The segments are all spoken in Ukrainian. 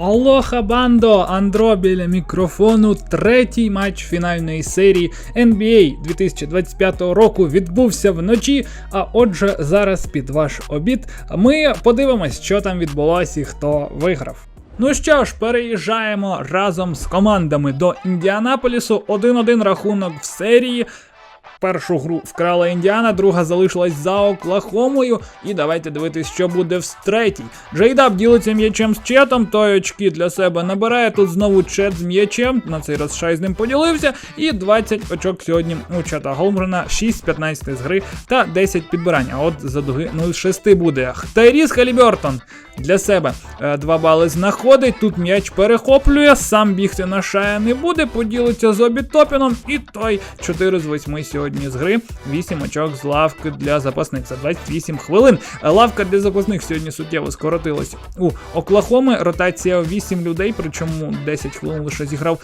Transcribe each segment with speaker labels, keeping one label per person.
Speaker 1: Алоха бандо! Андро біля мікрофону. Третій матч фінальної серії NBA 2025 року відбувся вночі. А отже, зараз під ваш обід ми подивимось, що там відбулося і хто виграв. Ну що ж, переїжджаємо разом з командами до Індіанаполісу. 1-1 рахунок в серії. Першу гру вкрала Індіана, друга залишилась за Оклахомою. І давайте дивитись, що буде в третій. Джейдаб ділиться м'ячем з Четом, той очки для себе набирає. Тут знову Чет з м'ячем. На цей раз Шай з ним поділився. І 20 очок сьогодні у Чета Голмгрена, 6 15 з гри та 10 підбирань. А от за дуги 0,6 буде. Тайріс Халібертон для себе 2 бали знаходить. Тут м'яч перехоплює, сам бігти на шая не буде, поділиться з Обітопіном. І той 4 з 8 сьогодні з гри. 8 очок з лавки для запасних за 28 хвилин. Лавка для запасних сьогодні суттєво скоротилась. У Оклахоми ротація 8 людей, причому 10 хвилин лише зіграв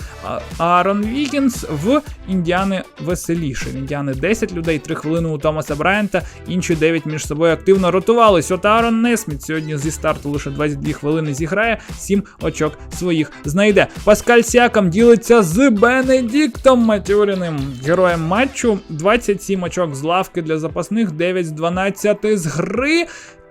Speaker 1: Аарон Вікінс в Індіани веселіше. В Індіани 10 людей, 3 хвилини у Томаса Брайанта, інші 9 між собою активно ротувались. От Аарон Несміт сьогодні зі старту лише 22 хвилини зіграє, 7 очок своїх знайде. Паскаль Сякам ділиться з Бенедіктом Матюріним, героєм матчу. 27 очок з лавки для запасних, 9 з 12 з гри.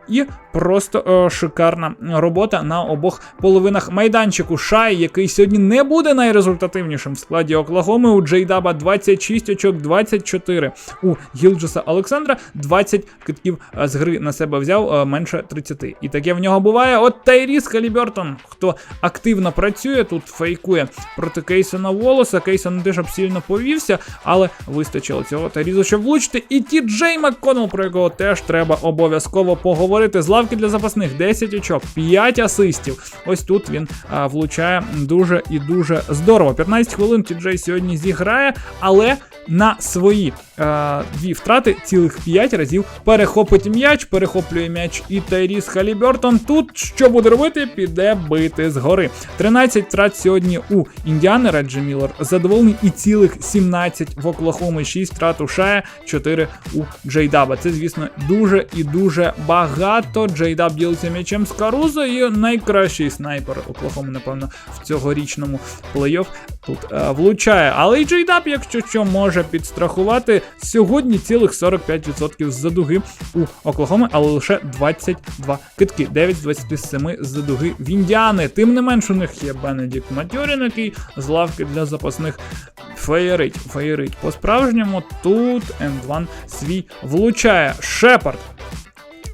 Speaker 1: І просто е, шикарна робота на обох половинах майданчику. Шай, який сьогодні не буде найрезультативнішим в складі Оклахоми. У Джейдаба 26 очок, 24. У Гілджеса Олександра 20 китків е, з гри на себе взяв е, менше 30. І таке в нього буває. От Тайріс Халібертон, хто активно працює, тут фейкує проти Кейсона Волоса. Кейсон не теж сильно повівся, але вистачило цього Тайрізу, щоб влучити. І Ті Джей Макконнелл, про якого теж треба обов'язково поговорити говорити. З лавки для запасних 10 очок, 5 асистів. Ось тут він а, влучає дуже і дуже здорово. 15 хвилин Тіджей сьогодні зіграє, але на свої е, дві втрати цілих 5 разів перехопить м'яч, перехоплює м'яч і Тайріс Халібертон. Тут що буде робити? Піде бити згори. 13 втрат сьогодні у Індіани Реджі Міллер задоволений і цілих 17 в Оклахоми, 6 втрат у Шая, 4 у Джейдаба. Це, звісно, дуже і дуже багато. Джейдаб ділиться м'ячем з Карузо і найкращий снайпер Оклахоми, напевно, в цьогорічному плей-офф тут е, влучає. Але і Джейдаб, якщо що, може підстрахувати сьогодні цілих 45% з задуги у Оклахоми, але лише 22 китки, 9 з 27 з задуги в Індіани. Тим не менш, у них є Бенедікт Матьорін, який з лавки для запасних феєрить. Феєрить по-справжньому. Тут End1 свій влучає. Шепард.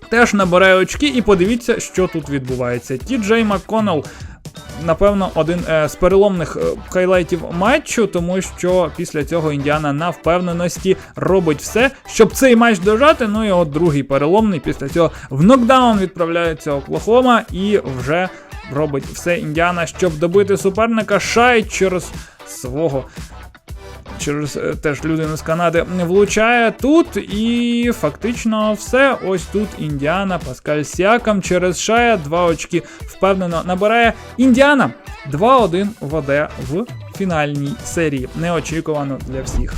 Speaker 1: Теж набирає очки, і подивіться, що тут відбувається. Ті Джей Макконнелл Напевно, один е, з переломних е, хайлайтів матчу, тому що після цього Індіана на впевненості робить все, щоб цей матч дожати. Ну і от другий переломний. Після цього в нокдаун відправляється Оклахома і вже робить все Індіана, щоб добити суперника. Шай через свого через е, теж людину з Канади влучає тут. І фактично все. Ось тут Індіана, Паскаль Сіакам через Шая. Два очки впевнено набирає Індіана. 2-1 веде в фінальній серії. Неочікувано для всіх.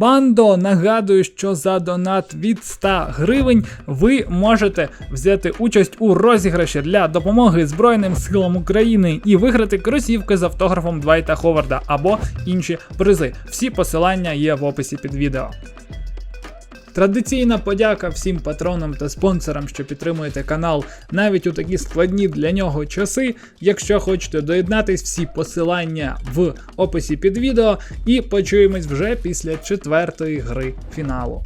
Speaker 1: Бандо нагадую, що за донат від 100 гривень ви можете взяти участь у розіграші для допомоги Збройним силам України і виграти кросівки з автографом Двайта Ховарда або інші призи. Всі посилання є в описі під відео. Традиційна подяка всім патронам та спонсорам, що підтримуєте канал навіть у такі складні для нього часи. Якщо хочете доєднатись, всі посилання в описі під відео, і почуємось вже після четвертої гри фіналу.